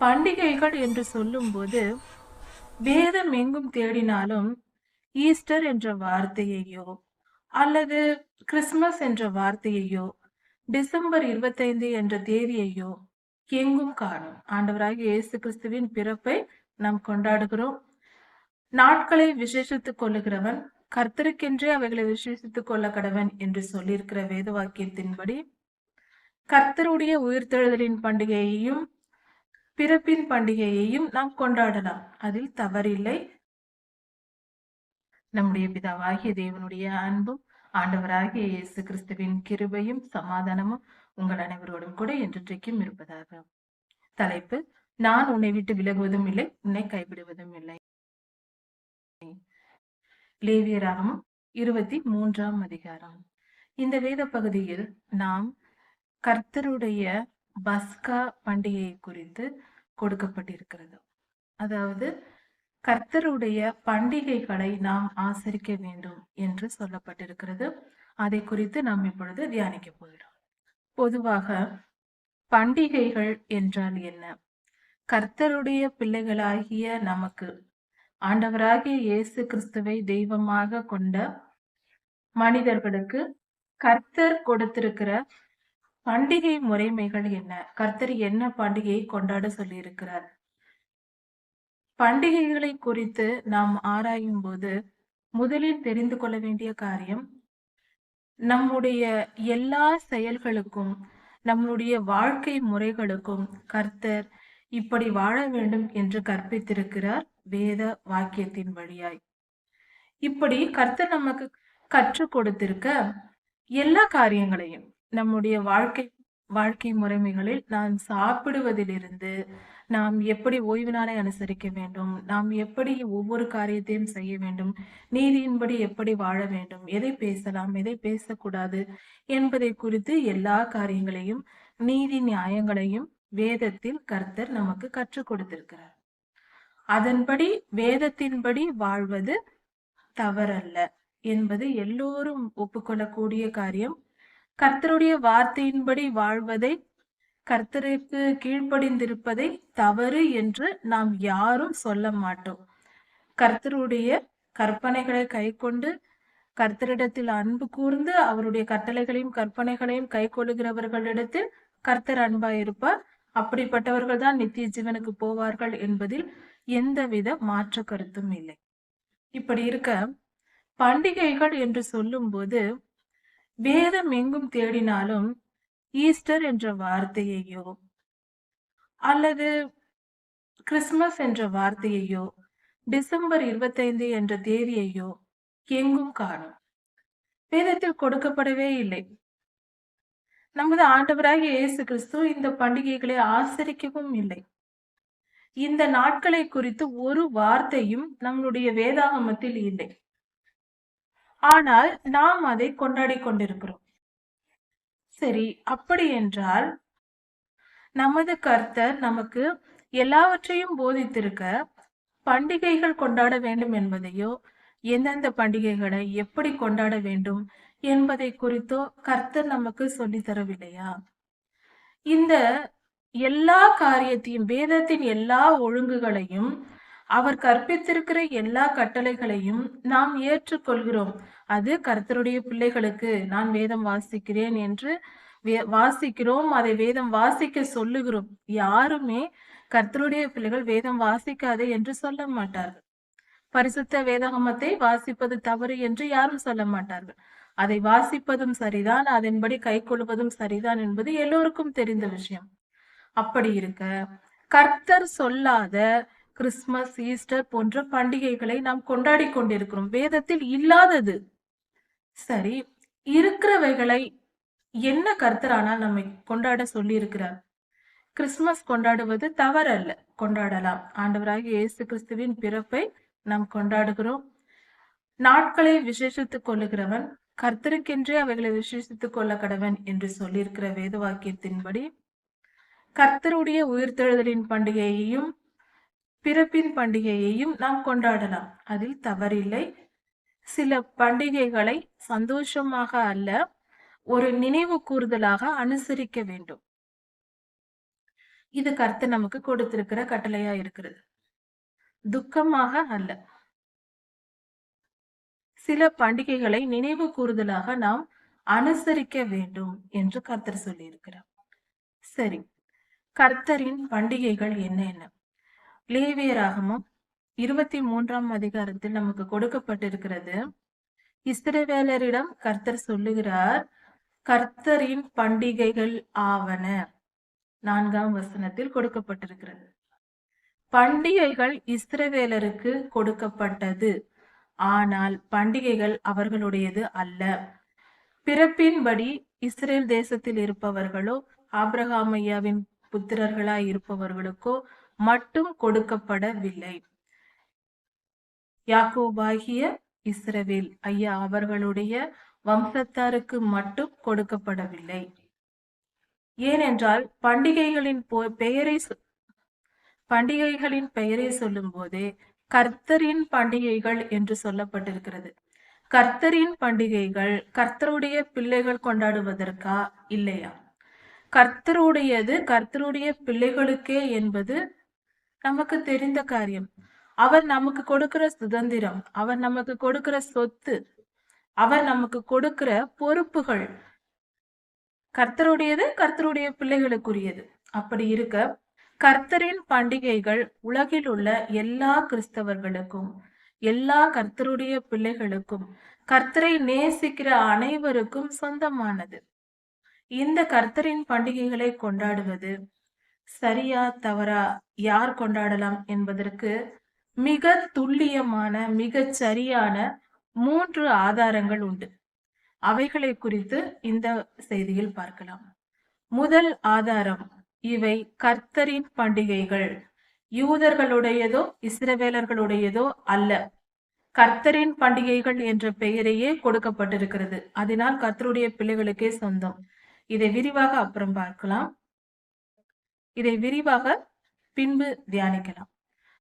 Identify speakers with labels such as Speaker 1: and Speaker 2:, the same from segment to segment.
Speaker 1: பண்டிகைகள் என்று சொல்லும்போது வேதம் எங்கும் தேடினாலும் ஈஸ்டர் என்ற வார்த்தையையோ அல்லது கிறிஸ்துமஸ் என்ற வார்த்தையையோ டிசம்பர் இருபத்தைந்து என்ற தேதியையோ எங்கும் காணும். ஆண்டவராக இயேசு கிறிஸ்துவின் பிறப்பை நாம் கொண்டாடுகிறோம். நாட்களை விசேஷித்துக் கொள்ளுகிறவன் கர்த்தருக்கென்றே அவைகளை விசேஷித்துக் கொள்ள கடவன் என்று சொல்லியிருக்கிற வேத வாக்கியத்தின்படி கர்த்தருடைய உயிர்த்தெழுதலின் பண்டிகையையும் பிறப்பின் பண்டிகையையும் நாம் கொண்டாடலாம். அதில் தவறில்லை. நம்முடைய பிதாவாகிய தேவனுடைய அன்பும் ஆண்டவராகிய இயேசு கிறிஸ்துவின் கிருபையும் சமாதானமும் உங்கள் அனைவரோடும் கூட என்றென்றைக்கும் இருப்பதாக. தலைப்பு நான் உன்னை விட்டு விலகுவதும் இல்லை உன்னை கைவிடுவதும் இல்லை. லேவியராகவும் இருபத்தி மூன்றாம் அதிகாரம். இந்த வேத பகுதியில் நாம் கர்த்தருடைய பஸ்கா பண்டிகை குறித்து கொடுக்கப்பட்டிருக்கிறது. அதாவது கர்த்தருடைய பண்டிகைகளை நாம் ஆசரிக்க வேண்டும் என்று சொல்லப்பட்டிருக்கிறது. அதை குறித்து நாம் இப்பொழுது தியானிக்க போகிறோம். பொதுவாக பண்டிகைகள் என்றால் என்ன? கர்த்தருடைய பிள்ளைகளாகிய நமக்கு ஆண்டவராகிய இயேசு கிறிஸ்துவை தெய்வமாக கொண்ட மனிதர்களுக்கு கர்த்தர் கொடுத்திருக்கிற பண்டிகை முறைமைகள் என்ன? கர்த்தர் என்ன பண்டிகையை கொண்டாட சொல்லியிருக்கிறார்? பண்டிகைகளை குறித்து நாம் ஆராயும் போது முதலில் தெரிந்து கொள்ள வேண்டிய காரியம் நம்முடைய எல்லா செயல்களுக்கும் நம்முடைய வாழ்க்கை முறைகளுக்கும் கர்த்தர் இப்படி வாழ வேண்டும் என்று கற்பித்திருக்கிறார் வேத வாக்கியத்தின் வழியாய். இப்படி கர்த்தர் நமக்கு கற்றுக் கொடுத்திருக்க எல்லா காரியங்களையும் நம்முடைய வாழ்க்கை வாழ்க்கை முறைமைகளில் நாம் சாப்பிடுவதிலிருந்து நாம் எப்படி ஓய்வு நாளை அனுசரிக்க வேண்டும் நாம் எப்படி ஒவ்வொரு காரியத்தையும் செய்ய வேண்டும் நீதியின்படி எப்படி வாழ வேண்டும் எதை பேசலாம் எதை பேசக்கூடாது என்பதை குறித்து எல்லா காரியங்களையும் நீதி நியாயங்களையும் வேதத்தில் கர்த்தர் நமக்கு கற்றுக் கொடுத்திருக்கிறார். அதன்படி வேதத்தின்படி வாழ்வது தவறல்ல என்பது எல்லோரும் ஒப்புக்கொள்ளக்கூடிய காரியம் கர்த்தருடைய வார்த்தையின்படி வாழ்வதை கர்த்தருக்கு கீழ்ப்படிந்திருப்பதை தவறு என்று நாம் யாரும் சொல்ல மாட்டோம். கர்த்தருடைய கற்பனைகளை கைக்கொண்டு கர்த்தரிடத்தில் அன்பு கூர்ந்து அவருடைய கட்டளைகளையும் கற்பனைகளையும் கை கொள்ளுகிறவர்களிடத்தில் கர்த்தர் அன்பாயிருப்பார். அப்படிப்பட்டவர்கள் தான் நித்திய ஜீவனுக்கு போவார்கள் என்பதில் எந்தவித மாற்று கருத்தும் இல்லை. இப்படி இருக்க பண்டிகைகள் என்று சொல்லும்போது வேதம் எங்கும் தேடினாலும் ஈஸ்டர் என்ற வார்த்தையையோ அல்லது கிறிஸ்துமஸ் என்ற வார்த்தையையோ டிசம்பர் இருபத்தைந்து என்ற தேதியையோ எங்கும் காணும். வேதத்தில் கொடுக்கப்படவே இல்லை. நமது ஆண்டவராகிய இயேசு கிறிஸ்து இந்த பண்டிகைகளை ஆசரிக்கவும் இல்லை. இந்த நாட்களை குறித்து ஒரு வார்த்தையும் நம்மளுடைய வேதாகமத்தில் இல்லை. ஆனால் நாம் அதை கொண்டாடி கொண்டிருக்கிறோம். சரி அப்படி என்றால் நமது கர்த்தர் நமக்கு எல்லாவற்றையும் போதித்திருக்க பண்டிகைகள் கொண்டாட வேண்டும் என்பதையோ எந்தெந்த பண்டிகைகளை எப்படி கொண்டாட வேண்டும் என்பதை குறித்தோ கர்த்தர் நமக்கு சொல்லி தரவில்லையா? இந்த எல்லா காரியத்தையும் வேதத்தின் எல்லா ஒழுங்குகளையும் அவர் கற்பித்திருக்கிற எல்லா கட்டளைகளையும் நாம் ஏற்றுக்கொள்கிறோம். அது கர்த்தருடைய பிள்ளைகளுக்கு நான் வேதம் வாசிக்கிறேன் என்று வாசிக்கிறோம் அதை வேதம் வாசிக்க சொல்லுகிறோம். யாருமே கர்த்தருடைய பிள்ளைகள் வேதம் வாசிக்காதே என்று சொல்ல மாட்டார்கள். பரிசுத்த வேதகமத்தை வாசிப்பது தவறு என்று யாரும் சொல்ல மாட்டார்கள். அதை வாசிப்பதும் சரிதான் அதன்படி கை கொள்வதும் சரிதான் என்பது எல்லோருக்கும் தெரிந்த விஷயம். அப்படி இருக்க கர்த்தர் சொல்லாத கிறிஸ்துமஸ் ஈஸ்டர் போன்ற பண்டிகைகளை நாம் கொண்டாடி கொண்டிருக்கிறோம். வேதத்தில் இல்லாதது. சரி இருக்கிறவைகளை என்ன கர்த்தரானால் நம்மை கொண்டாட சொல்லி இருக்கிறார் கிறிஸ்துமஸ் கொண்டாடுவது தவறல்ல. கொண்டாடலாம். ஆண்டவராக இயேசு கிறிஸ்துவின் பிறப்பை நாம் கொண்டாடுகிறோம். நாட்களை விசேஷித்துக் கொள்ளுகிறவன் கர்த்தருக்கென்றே அவைகளை விசேஷித்துக் கொள்ள கடவன் என்று சொல்லியிருக்கிற வேத வாக்கியத்தின்படி கர்த்தருடைய உயிர்த்தெழுதலின் பண்டிகையையும் பிறப்பின் பண்டிகையையும் நாம் கொண்டாடலாம். அதில் தவறில்லை. சில பண்டிகைகளை சந்தோஷமாக அல்ல ஒரு நினைவு கூறுதலாக அனுசரிக்க வேண்டும். இது கர்த்தர் நமக்கு கொடுத்திருக்கிற கட்டளையா இருக்கிறது. துக்கமாக அல்ல. சில பண்டிகைகளை நினைவு கூறுதலாக நாம் அனுசரிக்க வேண்டும் என்று கர்த்தர் சொல்லியிருக்கிறார். சரி கர்த்தரின் பண்டிகைகள் என்ன என்ன லேவியராகமும் இருபத்தி மூன்றாம் அதிகாரத்தில் நமக்கு கொடுக்கப்பட்டிருக்கிறது. இஸ்ரவேலரிடம் கர்த்தர் சொல்லுகிறார் கர்த்தரின் பண்டிகைகள் ஆவன. நான்காம் வசனத்தில் கொடுக்கப்பட்டிருக்கிறது. பண்டிகைகள் இஸ்ரவேலருக்கு கொடுக்கப்பட்டது ஆனால் பண்டிகைகள் அவர்களுடையது அல்ல. பிறப்பின்படி இஸ்ரேல் தேசத்தில் இருப்பவர்களோ ஆப்ரஹாமையாவின் புத்திரர்களாய் இருப்பவர்களுக்கோ மட்டும் கொடுக்கப்படவில்லை. யாக்கோபாகிய இஸ்ரவேல் ஐயா அவர்களுடைய வம்சத்தாருக்கு மட்டும் கொடுக்கப்படவில்லை. ஏனென்றால் பண்டிகைகளின் பெயரை பண்டிகைகளின் பெயரை சொல்லும் போதே கர்த்தரின் பண்டிகைகள் என்று சொல்லப்பட்டிருக்கிறது. கர்த்தரின் பண்டிகைகள் கர்த்தருடைய பிள்ளைகள் கொண்டாடுவதற்கா இல்லையா? கர்த்தருடையது கர்த்தருடைய பிள்ளைகளுக்கே என்பது நமக்கு தெரிந்த காரியம். அவர் நமக்கு கொடுக்கிற சுதந்திரம் அவர் நமக்கு கொடுக்கிற சொத்து அவர் நமக்கு கொடுக்கிற பொறுப்புகள். கர்த்தருடையது கர்த்தருடைய பிள்ளைகளுக்குரியது. அப்படி இருக்க கர்த்தரின் பண்டிகைகள் உலகில் உள்ள எல்லா கிறிஸ்தவர்களுக்கும் எல்லா கர்த்தருடைய பிள்ளைகளுக்கும் கர்த்தரை நேசிக்கிற அனைவருக்கும் சொந்தமானது. இந்த கர்த்தரின் பண்டிகைகளை கொண்டாடுவது சரியா தவறா யார் கொண்டாடலாம் என்பதற்கு மிக துல்லியமான மிகச் சரியான மூன்று ஆதாரங்கள் உண்டு. அவைகளை குறித்து இந்த செய்தியில் பார்க்கலாம். முதல் ஆதாரம் இவை கர்த்தரின் பண்டிகைகள். யூதர்களுடையதோ இஸ்ரவேலர்களுடையதோ அல்ல. கர்த்தரின் பண்டிகைகள் என்ற பெயரையே கொடுக்கப்பட்டிருக்கிறது. அதனால் கர்த்தருடைய பிள்ளைகளுக்கே சொந்தம். இதை விரிவாக அப்புறம் பார்க்கலாம். இதை விரிவாக பின்பு தியானிக்கலாம்.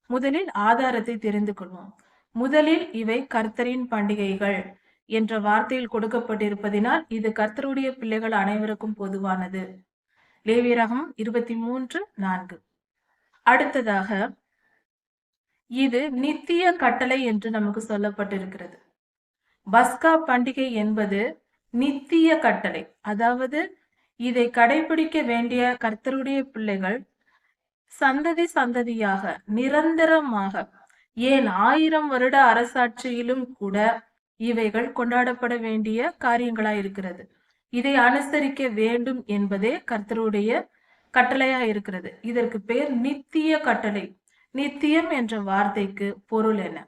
Speaker 1: முதலில் ஆதாரத்தை தெரிந்து கொள்வோம். முதலில் இவை கர்த்தரின் பண்டிகைகள் என்ற வார்த்தையில் கொடுக்கப்பட்டிருப்பதினால் இது கர்த்தருடைய பிள்ளைகள் அனைவருக்கும் பொதுவானது. லேவியரகம் இருபத்தி மூன்று நான்கு. அடுத்ததாக இது நித்திய கட்டளை என்று நமக்கு சொல்லப்பட்டிருக்கிறது. பஸ்கா பண்டிகை என்பது நித்திய கட்டளை. அதாவது இதை கடைபிடிக்க வேண்டிய கர்த்தருடைய பிள்ளைகள் சந்ததி சந்ததியாக நிரந்தரமாக ஏன் ஆயிரம் வருட அரசாட்சியிலும் கூட இவைகள் கொண்டாடப்பட வேண்டிய காரியங்களா இருக்கிறது இதை அனுசரிக்க வேண்டும் என்பதே கர்த்தருடைய கட்டளையா இருக்கிறது. இதற்கு பேர் நித்திய கட்டளை. நித்தியம் என்ற வார்த்தைக்கு பொருள் என்ன?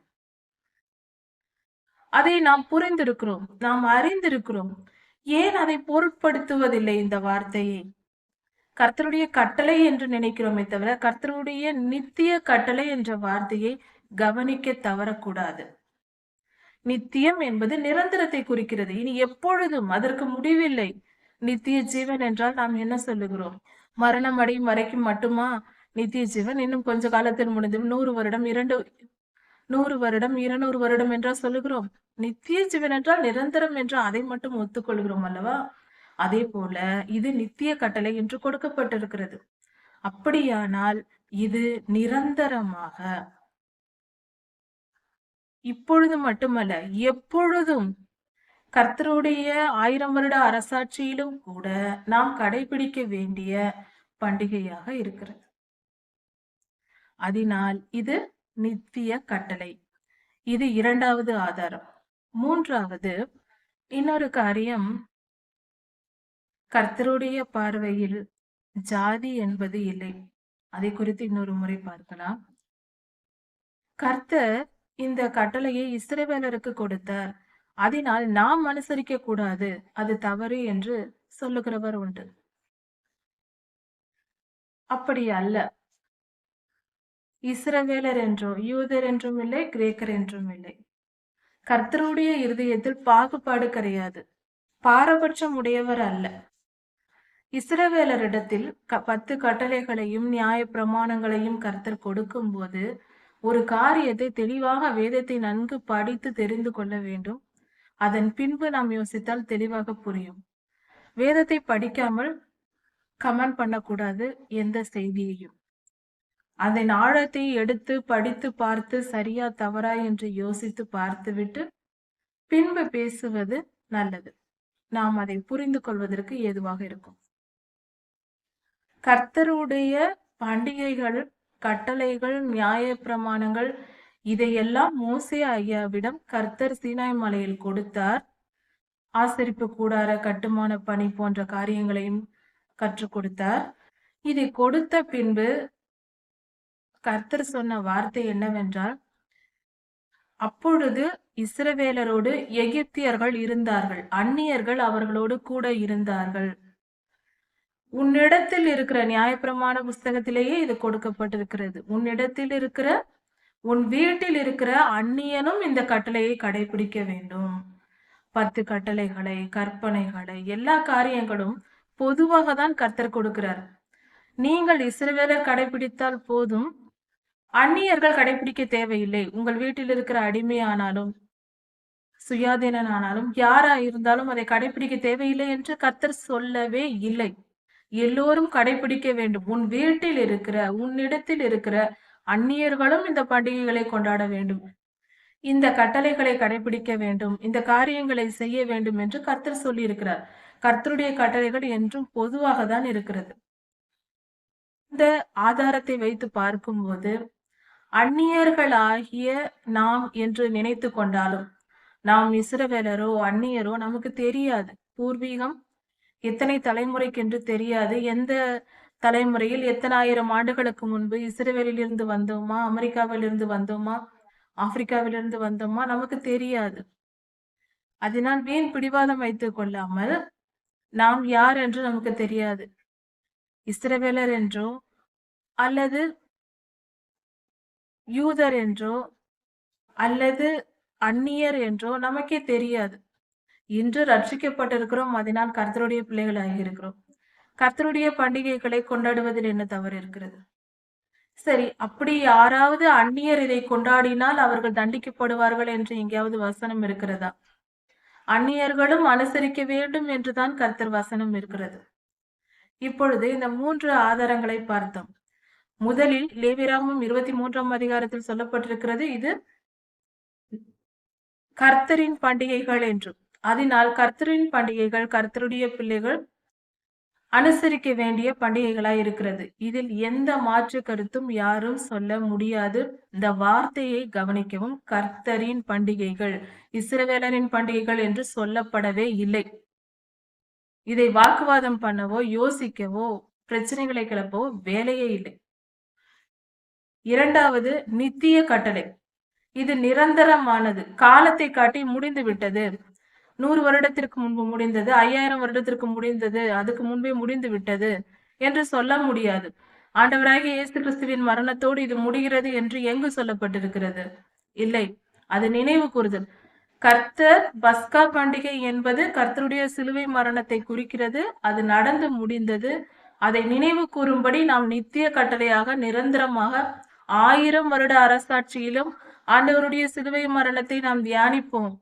Speaker 1: அதை நாம் புரிந்திருக்கிறோம். நாம் அறிந்திருக்கிறோம். ஏன் அதை பொருட்படுத்துவதில்லை இந்த வார்த்தையை? கர்த்தருடைய கட்டளை என்று நினைக்கிறோமே தவிர கர்த்தருடைய நித்திய கட்டளை என்ற வார்த்தையை கவனிக்க தவறக்கூடாது. நித்தியம் என்பது நிரந்தரத்தை குறிக்கிறது. இனி எப்பொழுதும் அதற்கு முடிவில்லை. நித்திய ஜீவன் என்றால் நாம் என்ன சொல்லுகிறோம்? மரணம் அடையும் வரைக்கும் மட்டுமா? நித்திய ஜீவன் இன்னும் கொஞ்ச காலத்தில் முடிந்து நூறு வருடம் இரண்டு நூறு வருடம் இருநூறு வருடம் என்றால் சொல்லுகிறோம். நித்திய ஜீவன் என்றால் நிரந்தரம் என்று அதை மட்டும் ஒத்துக்கொள்கிறோம் அல்லவா? அதே போல இது நித்திய கட்டளை என்று கொடுக்கப்பட்டிருக்கிறது. அப்படியானால் இது நிரந்தரமாக இப்பொழுது மட்டுமல்ல எப்பொழுதும் கர்த்தருடைய ஆயிரம் வருட அரசாட்சியிலும் கூட நாம் கடைபிடிக்க வேண்டிய பண்டிகையாக இருக்கிறது. அதனால் இது நித்திய கட்டளை. இது இரண்டாவது ஆதாரம். மூன்றாவது இன்னொரு காரியம் கர்த்தருடைய பார்வையில் ஜாதி என்பது இல்லை. அதை குறித்து இன்னொரு முறை பார்க்கலாம். கர்த்தர் இந்த கட்டளையை இஸ்ரேவேலருக்கு கொடுத்தார். அதனால் நாம் அனுசரிக்க கூடாது. அது தவறு என்று சொல்லுகிறவர் உண்டு. அப்படி அல்ல. இஸ்ரவேலர் என்றும் யூதர் என்றும் இல்லை கிரேக்கர் என்றும் இல்லை. கர்த்தருடைய இருதயத்தில் பாகுபாடு கிடையாது. பாரபட்சம் உடையவர் அல்ல. இஸ்ரவேலரிடத்தில் க- பத்து கட்டளைகளையும் நியாய பிரமாணங்களையும் கர்த்தர் கொடுக்கும்போது ஒரு காரியத்தை தெளிவாக வேதத்தை நன்கு படித்து தெரிந்து கொள்ள வேண்டும். அதன் பின்பு நாம் யோசித்தால் தெளிவாக புரியும். வேதத்தை படிக்காமல் கமெண்ட் பண்ணக்கூடாது எந்த செய்தியையும். அதன் ஆழத்தை எடுத்து படித்து பார்த்து சரியா தவறா என்று யோசித்து பார்த்துவிட்டு பின்பு பேசுவது நல்லது. நாம் அதை புரிந்து கொள்வதற்கு ஏதுவாக இருக்கும். கர்த்தருடைய பண்டிகைகள் கட்டளைகள் நியாய பிரமாணங்கள் இதையெல்லாம் மோசே ஐயாவிடம் கர்த்தர் சீனாய் மலையில் கொடுத்தார். ஆசரிப்பு கூடார கட்டுமான பணி போன்ற காரியங்களையும் கற்றுக் கொடுத்தார். இதை கொடுத்த பின்பு கர்த்தர் சொன்ன வார்த்தை என்னவென்றால் அப்பொழுது இஸ்ரவேலரோடு எகிப்தியர்கள் இருந்தார்கள். அந்நியர்கள் அவர்களோடு கூட இருந்தார்கள். உன்னிடத்தில் இருக்கிற நியாயப்பிரமாண புஸ்தகத்திலேயே இது கொடுக்கப்பட்டிருக்கிறது. உன்னிடத்தில் இருக்கிற உன் வீட்டில் இருக்கிற அந்நியனும் இந்த கட்டளையை கடைபிடிக்க வேண்டும். பத்து கட்டளைகளை கற்பனைகளை எல்லா காரியங்களும் பொதுவாக தான் கர்த்தர் கொடுக்கிறார். நீங்கள் இஸ்ரவேலர் கடைபிடித்தால் போதும் அந்நியர்கள் கடைபிடிக்க தேவையில்லை. உங்கள் வீட்டில் இருக்கிற அடிமையானாலும் சுயாதீனன் ஆனாலும் யாரா இருந்தாலும் அதை கடைபிடிக்க தேவையில்லை என்று கர்த்தர் சொல்லவே இல்லை. எல்லோரும் கடைபிடிக்க வேண்டும். உன் வீட்டில் இருக்கிற உன்னிடத்தில் இருக்கிற அந்நியர்களும் இந்த பண்டிகைகளை கொண்டாட வேண்டும். இந்த கட்டளைகளை கடைபிடிக்க வேண்டும். இந்த காரியங்களை செய்ய வேண்டும் என்று கர்த்தர் சொல்லியிருக்கிறார். கர்த்தருடைய கட்டளைகள் என்றும் பொதுவாக தான் இருக்கிறது. இந்த ஆதாரத்தை வைத்து பார்க்கும்போது அந்நியர்களாகிய நாம் என்று நினைத்து கொண்டாலும் நாம் இஸ்ரவேலரோ அந்நியரோ நமக்கு தெரியாது. பூர்வீகம் எத்தனை தலைமுறைக்கென்று தெரியாது. எந்த தலைமுறையில் எத்தனை ஆயிரம் ஆண்டுகளுக்கு முன்பு இஸ்ரேலில் இருந்து வந்தோமா அமெரிக்காவில் இருந்து வந்தோமா ஆப்பிரிக்காவிலிருந்து வந்தோமா நமக்கு தெரியாது. அதனால் வீண் பிடிவாதம் வைத்துக் கொள்ளாமல் நாம் யார் என்று நமக்கு தெரியாது. இஸ்ரவேலர் என்றோ அல்லது யூதர் என்றோ அல்லது அந்நியர் என்றோ நமக்கே தெரியாது. இன்று ரட்சிக்கப்பட்டிருக்கிறோம் அதனால் கர்த்தருடைய பிள்ளைகளாக இருக்கிறோம் கர்த்தருடைய பண்டிகைகளை கொண்டாடுவதில் என்ன தவறு இருக்கிறது? சரி அப்படி யாராவது அந்நியர் இதை கொண்டாடினால் அவர்கள் தண்டிக்கப்படுவார்கள் என்று எங்கேயாவது வசனம் இருக்கிறதா? அந்நியர்களும் அனுசரிக்க வேண்டும் என்றுதான் கர்த்தர் வசனம் இருக்கிறது. இப்பொழுது இந்த மூன்று ஆதாரங்களை பார்த்தோம். முதலில் லேவிராமம் இருபத்தி மூன்றாம் அதிகாரத்தில் சொல்லப்பட்டிருக்கிறது இது கர்த்தரின் பண்டிகைகள் என்று. அதனால் கர்த்தரின் பண்டிகைகள் கர்த்தருடைய பிள்ளைகள் அனுசரிக்க வேண்டிய பண்டிகைகளாய் இருக்கிறது. இதில் எந்த மாற்று கருத்தும் யாரும் சொல்ல முடியாது. இந்த வார்த்தையை கவனிக்கவும். கர்த்தரின் பண்டிகைகள் இஸ்ரவேலரின் பண்டிகைகள் என்று சொல்லப்படவே இல்லை. இதை வாக்குவாதம் பண்ணவோ யோசிக்கவோ பிரச்சனைகளை கிளப்பவோ வேலையே இல்லை. இரண்டாவது நித்திய கட்டளை. இது நிரந்தரமானது. காலத்தை காட்டி முடிந்து விட்டது. நூறு வருடத்திற்கு முன்பு முடிந்தது. ஐயாயிரம் வருடத்திற்கு முடிந்தது. அதுக்கு முன்பே முடிந்து விட்டது என்று சொல்ல முடியாது. ஆண்டவராகிய இயேசு கிறிஸ்துவின் மரணத்தோடு இது முடிகிறது என்று எங்கு சொல்லப்பட்டிருக்கிறது? இல்லை. அது நினைவு கூறுதல். கர்த்தர் பஸ்கா பண்டிகை என்பது கர்த்தருடைய சிலுவை மரணத்தை குறிக்கிறது. அது நடந்து முடிந்தது. அதை நினைவு கூறும்படி நாம் நித்திய கட்டளையாக நிரந்தரமாக ஆயிரம் வருட அரசாட்சியிலும் ஆண்டவருடைய சிலுவை மரணத்தை நாம் தியானிப்போம்.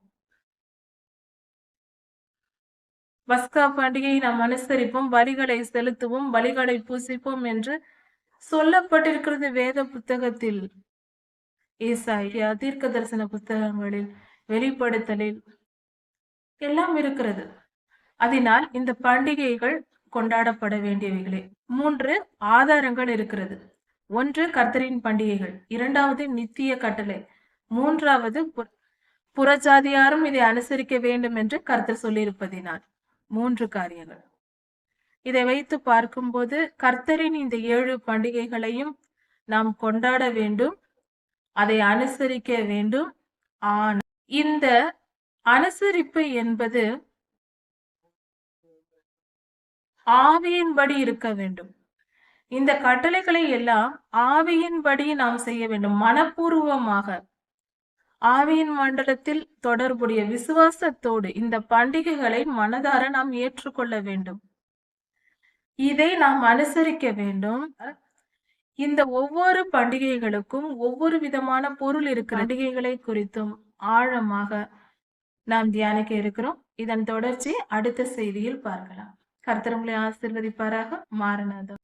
Speaker 1: பஸ்கா பண்டிகையை நாம் அனுசரிப்போம் பலிகளை செலுத்துவோம் வழிகளை பூசிப்போம் என்று சொல்லப்பட்டிருக்கிறது வேத புத்தகத்தில். ஏசாயா தீர்க்க தரிசன புத்தகங்களில் வெளிப்படுத்தலில் எல்லாம் இருக்கிறது. அதனால் இந்த பண்டிகைகள் கொண்டாடப்பட வேண்டியவைகளே. மூன்று ஆதாரங்கள் இருக்கிறது. ஒன்று கர்த்தரின் பண்டிகைகள் இரண்டாவது நித்திய கட்டளை மூன்றாவது புறஜாதியாரும் இதை அனுசரிக்க வேண்டும் என்று கர்த்தர் சொல்லியிருப்பதினால். மூன்று காரியங்கள். இதை வைத்து பார்க்கும்போது கர்த்தரின் இந்த ஏழு பண்டிகைகளையும் நாம் கொண்டாட வேண்டும் அதை அனுசரிக்க வேண்டும். ஆனால் இந்த அனுசரிப்பு என்பது ஆவியின்படி இருக்க வேண்டும். இந்த கட்டளைகளை எல்லாம் ஆவியின்படி நாம் செய்ய வேண்டும். மனப்பூர்வமாக ஆவியின் மண்டலத்தில் தொடர்புடைய விசுவாசத்தோடு இந்த பண்டிகைகளை மனதார நாம் ஏற்றுக்கொள்ள வேண்டும். இதை நாம் அனுசரிக்க வேண்டும். இந்த ஒவ்வொரு பண்டிகைகளுக்கும் ஒவ்வொரு விதமான பொருள் இருக்கிற பண்டிகைகளை குறித்தும் ஆழமாக நாம் தியானிக்க இருக்கிறோம். இதன் தொடர்ச்சி அடுத்த செய்தியில் பார்க்கலாம். கர்த்தரங்களை ஆசிர்வதிப்பாராக. மாறனாதம்